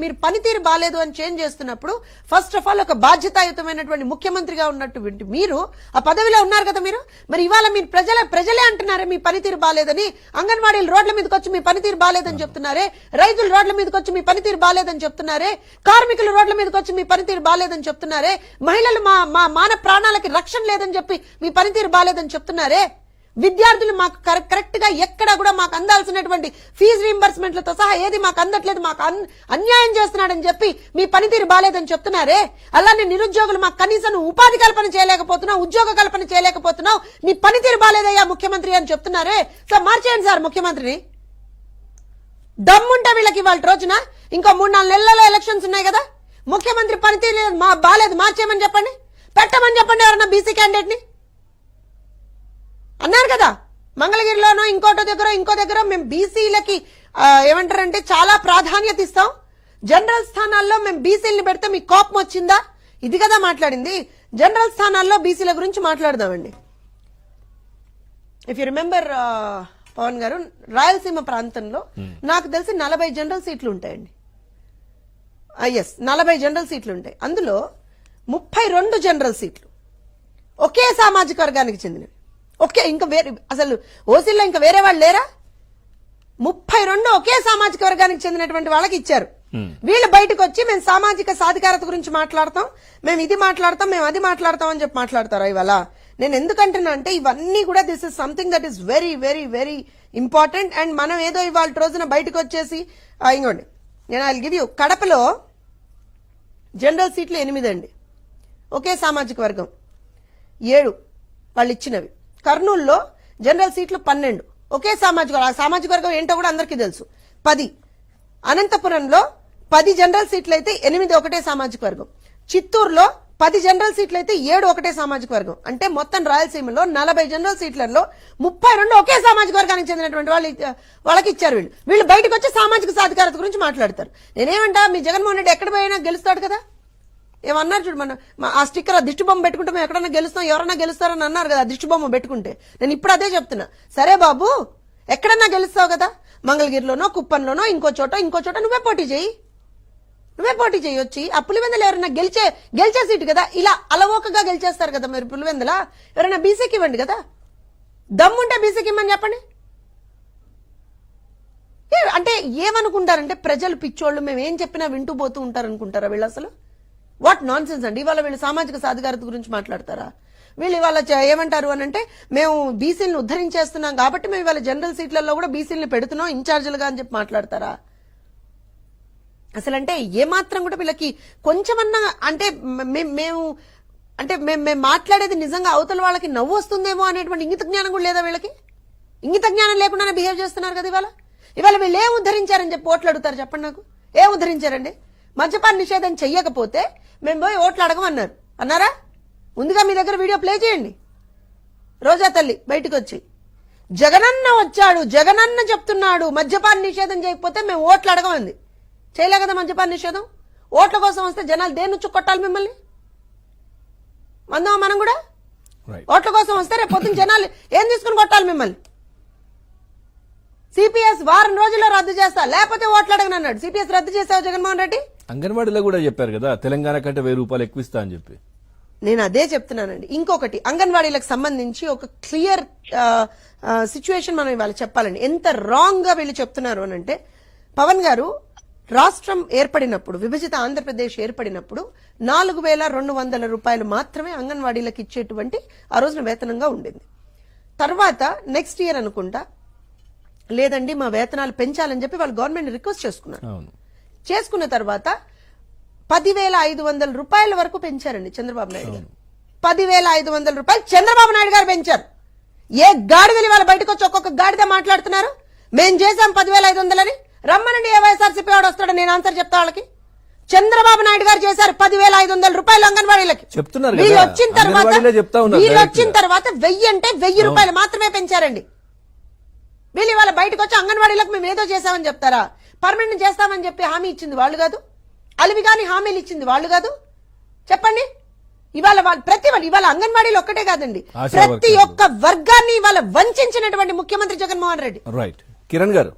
మీరు పనితీరు బాగాలేదు అని చేంజ్ చేస్తున్నప్పుడు ఫస్ట్ ఆఫ్ ఆల్ ఒక బాధ్యతాయుతమైనటువంటి ముఖ్యమంత్రిగా ఉన్నటువంటి మీరు ఆ పదవిలో ఉన్నారు కదా మీరు? మరి ఇవాళ మీరు ప్రజల ప్రజలే అంటున్నారే మీ పనితీరు బాలేదని అంగన్వాడీలు రోడ్ల మీదకి వచ్చి మీ పనితీరు బాగాలేదని చెప్తున్నారే రైతులు రోడ్ల మీదకి వచ్చి మీ పనితీరు బాగాలేదని చెప్తున్నారే కార్మికులు రోడ్ల మీదకి వచ్చి మీ పనితీరు బాగాలేదని చెప్తున్నారే మహిళలు మా మా మాన ప్రాణాలకి రక్షణ లేదని చెప్పి మీ పనితీరు బాలేదని చెప్తున్నారే? విద్యార్థులు మాకు కరెక్ట్గా ఎక్కడ కూడా మాకు అందాల్సినటువంటి ఫీజు రీంబర్స్మెంట్లతో సహా ఏది మాకు అందట్లేదు మాకు అన్- అన్యాయం చేస్తున్నాడని చెప్పి మీ పనితీరు బాలేదని చెప్తున్నారే? అలానే నిరుద్యోగులు మాకు కనీసం ఉపాధి కల్పన చేయలేకపోతున్నావు ఉద్యోగ కల్పన చేయలేకపోతున్నావు నీ పనితీరు బాలేదయ్యా ముఖ్యమంత్రి అని చెప్తున్నారే? సార్ మార్చేయండి సార్ ముఖ్యమంత్రిని. దమ్ముంటే వీళ్ళకి ఇవాళ రోజున ఇంకో మూడు నాలుగు నెలల ఎలక్షన్స్ ఉన్నాయి కదా? ముఖ్యమంత్రి పనితీరు లేదు, మా బాలేదు మార్చేయమని చెప్పండి. పెట్టమని చెప్పండి ఎవరన్నా బీసీ క్యాండిడేట్ని. అన్నారు కదా. మంగళగిరిలోనో ఇంకోటో దగ్గర ఇంకో దగ్గర మేము బీసీలకి ఏమంటారంటే చాలా ప్రాధాన్యత ఇస్తాం. జనరల్ స్థానాల్లో మేము బీసీలని పెడితే మీకు కోపం వచ్చిందా? ఇది కదా మాట్లాడింది. జనరల్ స్థానాల్లో బీసీల గురించి మాట్లాడదామండి. ఇఫ్ యు రిమెంబర్ పవన్ గారు రాయలసీమ ప్రాంతంలో నాకు తెలిసి నలభై జనరల్ సీట్లు ఉంటాయండి. ఎస్ నలభై జనరల్ సీట్లు ఉంటాయి. అందులో ముప్పై రెండు జనరల్ సీట్లు ఒకే సామాజిక వర్గానికి చెందినవి. ఒకే ఇంకా వేరే అసలు ఓసీల్లో ఇంకా వేరే వాళ్ళు లేరా? ముప్పై రెండు ఒకే సామాజిక వర్గానికి చెందినటువంటి వాళ్ళకి ఇచ్చారు. వీళ్ళు బయటకు వచ్చి మేము సామాజిక సాధికారత గురించి మాట్లాడతాం మేము ఇది మాట్లాడతాం మేము అది మాట్లాడతాం అని చెప్పి మాట్లాడతారా ఇవాళ? నేను ఎందుకంటున్నా అంటే ఇవన్నీ కూడా this is something that is very very very important and మనం ఏదో ఇవాళ రోజున బయటకు వచ్చేసి ఇంకోండి. నేను ఐ గివ్ యూ కడపలో జనరల్ సీట్లు ఎనిమిది అండి. ఒకే సామాజిక వర్గం. ఏడు వాళ్ళు ఇచ్చినవి. కర్నూలులో జనరల్ సీట్లు పన్నెండు. ఒకే సామాజిక వర్గం. సామాజిక వర్గం ఏంటో కూడా అందరికీ తెలుసు. పది. అనంతపురంలో పది జనరల్ సీట్లు అయితే ఎనిమిది ఒకటే సామాజిక వర్గం. చిత్తూరులో పది జనరల్ సీట్లు అయితే ఏడు ఒకటే సామాజిక వర్గం. అంటే మొత్తం రాయలసీమలో నలభై జనరల్ సీట్లలో ముప్పై రెండు ఒకే సామాజిక వర్గానికి చెందినటువంటి వాళ్ళు వాళ్ళకి ఇచ్చారు వీళ్ళు. వీళ్ళు బయటకు వచ్చి సామాజిక సాధికారత గురించి మాట్లాడతారు. నేనేమంటా మీ జగన్మోహన్ రెడ్డి ఎక్కడ పోయినా గెలుస్తాడు కదా? ఏమన్నారు చూడు మన మా- ఆ స్టిక్కర్ ఆ దిష్టి బొమ్మ పెట్టుకుంటే మేము ఎక్కడన్నా గెలుస్తాం ఎవరన్నా గెలుస్తారని అన్నారు కదా దిష్టి బొమ్మ పెట్టుకుంటే. నేను ఇప్పుడు అదే చెప్తున్నా. సరే బాబు ఎక్కడన్నా గెలుస్తావు కదా? మంగళగిరిలోనో కుప్పంలోనో ఇంకో చోట ఇంకో చోట నువ్వే పోటీ చేయి. నువ్వే పోటీ చేయొచ్చి ఆ పులివెందులు ఎవరైనా గెలిచే గెలిచే సీటు కదా? ఇలా అలవోకగా గెలిచేస్తారు కదా మీరు పులివెందుల? ఎవరైనా బీసీకి ఇవ్వండి కదా? దమ్ముంటే బీసీకి ఇమ్మని చెప్పండి. ఏ, అంటే ఏమనుకుంటారంటే ప్రజలు పిచ్చోళ్ళు మేము ఏం చెప్పినా వింటూ పోతూ ఉంటారు అనుకుంటారా వీళ్ళు అసలు? వాట్ నాన్ సెన్స్ అండి? ఇవాళ వీళ్ళు సామాజిక సాధికారత గురించి మాట్లాడతారా? వీళ్ళు ఇవాళ ఏమంటారు అని అంటే మేము బీసీలను ఉద్ధరించేస్తున్నాం కాబట్టి మేము ఇవాళ జనరల్ సీట్లలో కూడా బీసీలను పెడుతున్నాం ఇన్ఛార్జీలుగా అని చెప్పి మాట్లాడతారా? అసలంటే ఏమాత్రం కూడా వీళ్ళకి కొంచెమన్నా అంటే మేము అంటే మేము మేము మాట్లాడేది నిజంగా అవతల వాళ్ళకి నవ్వు వస్తుందేమో అనేటువంటి ఇంగిత జ్ఞానం కూడా లేదా వీళ్ళకి? ఇంగిత జ్ఞానం లేకుండానే బిహేవ్ చేస్తున్నారు కదా ఇవాళ? ఇవాళ వీళ్ళు ఏం ఉద్ధరించారని చెప్పి ఓట్లు అడుగుతారు చెప్పండి నాకు. ఏం ఉద్ధరించారండి? మద్యపాన నిషేధం చెయ్యకపోతే మేము పోయి ఓట్లు అడగమన్నారు. అన్నారా? ముందుగా మీ దగ్గర వీడియో ప్లే చేయండి. రోజా తల్లి బయటకు వచ్చి జగనన్న వచ్చాడు జగనన్న చెప్తున్నాడు మద్యపాన నిషేధం చేయకపోతే మేము ఓట్లు అడగమంది. చేయలే కదా మద్యపాన నిషేధం? ఓట్ల కోసం వస్తే జనాలు దేని నుంచి కొట్టాలి మిమ్మల్ని? మందామా మనం కూడా? ఓట్ల కోసం వస్తే రేపు పొద్దున్న జనాలు ఏం తీసుకుని కొట్టాలి మిమ్మల్ని? సిపిఎస్ వారం రోజుల్లో రద్దు చేస్తా లేకపోతే ఓట్లు అడగనన్నాడు. సిపిఎస్ రద్దు చేసావు జగన్మోహన్ రెడ్డి? అంగన్వాడీలో కూడా చెప్పారు కదా తెలంగాణ కంటే వెయ్యి రూపాయలు ఎక్కువ ఇస్తా అని చెప్పి. నేను అదే చెప్తున్నానండి. ఇంకొకటి అంగన్వాడీలకు సంబంధించి ఒక క్లియర్ సిచ్యువేషన్ మనం ఇవాళ చెప్పాలండి. ఎంత రాంగ్గా వీళ్ళు చెప్తున్నారు అని అంటే పవన్ గారు రాష్ట్రం ఏర్పడినప్పుడు విభజిత ఆంధ్రప్రదేశ్ ఏర్పడినప్పుడు నాలుగు వేల రెండు వందల రూపాయలు మాత్రమే అంగన్వాడీలకు ఇచ్చేటువంటి ఆ రోజున వేతనంగా ఉండింది. తర్వాత నెక్స్ట్ ఇయర్ అనుకుంటా లేదండి మా వేతనాలు పెంచాలని చెప్పి వాళ్ళు గవర్నమెంట్ రిక్వెస్ట్ చేసుకున్నారు. చేసుకున్న తర్వాత పదివేల ఐదు వందల రూపాయల వరకు పెంచారండి చంద్రబాబు నాయుడు గారు. పదివేల ఐదు వందల రూపాయలు చంద్రబాబు నాయుడు గారు పెంచారు. ఏ గాడిదలు వాళ్ళ బయటకు వచ్చి ఒక్కొక్క గాడిద మాట్లాడుతున్నారు? మేం చేశాం పదివేల ఐదు వందలని. రమ్మనండి ఏ వైఎస్ఆర్సీపీ వాడు వస్తాడో నేను ఆన్సర్ చెప్తా వాళ్ళకి. చంద్రబాబు నాయుడు గారు చేశారు పదివేల ఐదు వందల రూపాయలు అంగన్వాడీలకి. చెప్తున్నారు కదా. వీళ్ళు వచ్చిన తర్వాత వీళ్ళు వచ్చిన. తర్వాత వెయ్యి అంటే వెయ్యి రూపాయలు మాత్రమే పెంచారండి. వీళ్ళు ఇవాళ బయటకు వచ్చి అంగన్వాడీలకు మేము ఏదో చేశామని చెప్తారా? పర్మనెంట్ చేస్తామని చెప్పి హామీ ఇచ్చింది వాళ్ళు కాదు? అలివి కాని హామీలు ఇచ్చింది వాళ్ళు కాదు? చెప్పండి. ఇవాళ వాళ్ళు ప్రతి వాళ్ళు ఇవాళ అంగన్వాడీలు ఒక్కటే కాదండి. ప్రతి. ఒక్క వర్గాన్ని ఇవాళ వంచినటువంటి ముఖ్యమంత్రి జగన్మోహన్ రెడ్డి. రైట్ కిరణ్ గారు